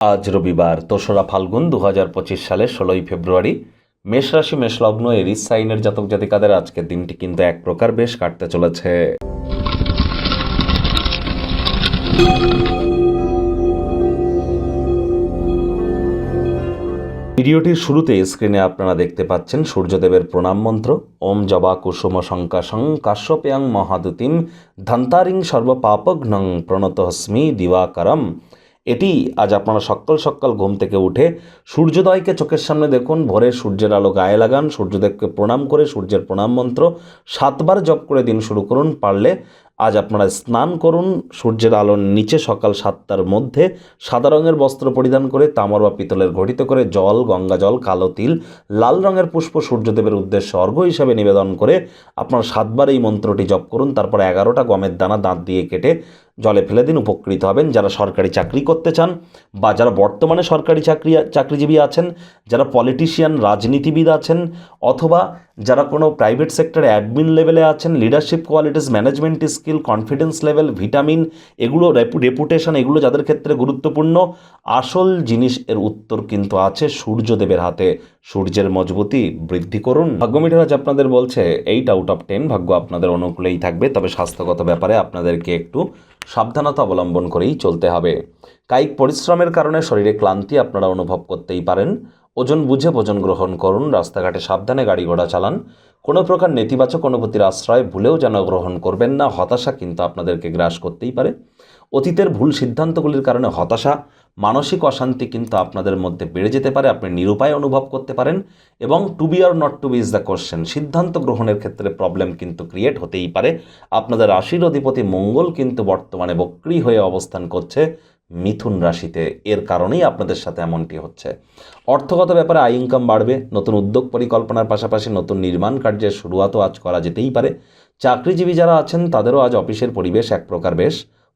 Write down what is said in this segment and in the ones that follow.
আজ রবিবার দোসরা ফাল্গুন দু হাজার পঁচিশ সালের ষোলোই ফেব্রুয়ারি। মেষ রাশি মেষলগ্ন এরিস সাইনের জাতক জাতিকাদের আজকের দিনটি কিন্তু এক প্রকার বেশ কাটতে চলেছে। ভিডিওটির শুরুতে স্ক্রিনে আপনারা দেখতে পাচ্ছেন সূর্যদেবের প্রণাম মন্ত্র। ওম জবা কুসুম শঙ্কাশং কাশ্যপেয়াং মহাদুতিম ধন্তারিং সর্বপাপঘ্নং প্রণতহস্মি দিবাকরম। এটি আজ আপনারা সকাল সকাল ঘুম থেকে উঠে সূর্যোদয়কে চোখের সামনে দেখুন, ভোরে সূর্যের আলো গায়ে লাগান, সূর্যদেবকে প্রণাম করে সূর্যের প্রণাম মন্ত্র, সাতবার জপ করে দিন শুরু করুন, পারলে আজ আপনারা স্নান করুন, সূর্যের আলোর নিচে সকাল সাতটার মধ্যে সাদা রঙের বস্ত্র পরিধান করে তামার বা পিতলের ঘটিত করে জল, গঙ্গা জল, কালো তিল, লাল রঙের পুষ্প সূর্যদেবের উদ্দেশ্যে অর্ঘ হিসাবে নিবেদন করে আপনারা সাতবার এই মন্ত্রটি জপ করুন, তারপর এগারোটা গমের দানা দাঁত দিয়ে কেটে জলে ফেলে দিন, উপকৃত হবেন। যারা সরকারি চাকরি করতে চান বা যারা বর্তমানে সরকারি চাকরি, চাকরিজীবী আছেন, যারা পলিটিশিয়ান রাজনীতিবিদ আছেন, অথবা যারা কোনো প্রাইভেট সেক্টরে অ্যাডমিন লেভেলে আছেন leadership qualities management skill confidence level vitamin এগুলো রেপুটেশন এগুলো যাদের ক্ষেত্রে গুরুত্বপূর্ণ, আসল জিনিস এর উত্তর কিন্তু আছে সূর্যদেবের হাতে। সূর্যের মজবুতি বৃদ্ধি করুন। ভাগ্যমিটার আজ আপনাদের বলছে এইট আউট অফ টেন ভাগ্য আপনাদের অনুকূলেই থাকবে, তবে স্বাস্থ্যগত ব্যাপারে আপনাদেরকে একটু সাবধানতা অবলম্বন করেই চলতে হবে। কায়িক পরিশ্রমের কারণে শরীরে ক্লান্তি আপনারা অনুভব করতেই পারেন। ওজন বুঝে ভোজন গ্রহণ করুন, রাস্তাঘাটে সাবধানে গাড়ি ঘোড়া চালান। কোনো প্রকার নেতিবাচক অনুভূতির আশ্রয় ভুলেও যেন গ্রহণ করবেন না, হতাশা কিন্তু আপনাদেরকে গ্রাস করতেই পারে। অতীতের ভুল সিদ্ধান্তগুলির কারণে হতাশা মানসিক অশান্তি কিন্তু আপনাদের মধ্যে বেড়ে যেতে পারে, আপনি নিরুপায় অনুভব করতে পারেন এবং to be or not to be is the question সিদ্ধান্ত গ্রহণের ক্ষেত্রে প্রবলেম কিন্তু ক্রিয়েট হতেই পারে। আপনাদের রাশির অধিপতি মঙ্গল কিন্তু বর্তমানে বক্রি হয়ে অবস্থান করছে মিথুন রাশিতে। এর কারণেই আপনাদের সাথে এমনটি হচ্ছে। অর্থগত ব্যাপারে আয় ইনকাম বাড়বে, নতুন উদ্যোগ পরিকল্পনার পাশাপাশি নতুন নির্মাণ কার্যের শুরুয়াতও আজ করা যেতেই পারে। চাকরিজীবী যারা আছেন, তাদেরও আজ অফিসের পরিবেশ এক প্রকার বেশ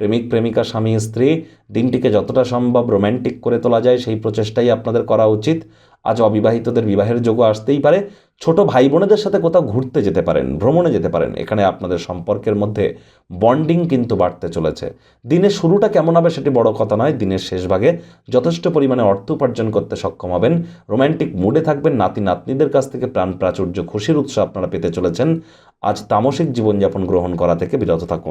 প্রেমিক, প্রেমিকা, স্বামী, স্ত্রী, দিনটিকে যতটা সম্ভব রোম্যান্টিক করে তোলা যায়, সেই প্রচেষ্টাই আপনাদের করা উচিত। আজ অবিবাহিতদের বিবাহের যোগ্য আসতেই পারে। ছোট ভাই বোনেদের সাথে কোথাও ঘুরতে যেতে পারেন, ভ্রমণে যেতে পারেন। এখানে আপনাদের সম্পর্কের মধ্যে বন্ডিং কিন্তু বাড়তে চলেছে। দিনের শুরুটা কেমন হবে সেটি বড় কথা নয়। দিনের শেষ ভাগে যথেষ্ট পরিমাণে অর্থ উপার্জন করতে সক্ষম হবেন। রোম্যান্টিক মুডে থাকবেন। নাতি, নাতনিদের কাছ থেকে প্রাণ প্রাচুর্য, খুশির উৎস আপনারা পেতে চলেছেন। আজ তামসিক জীবনযাপন গ্রহণ করা থেকে বিরত থাকুন।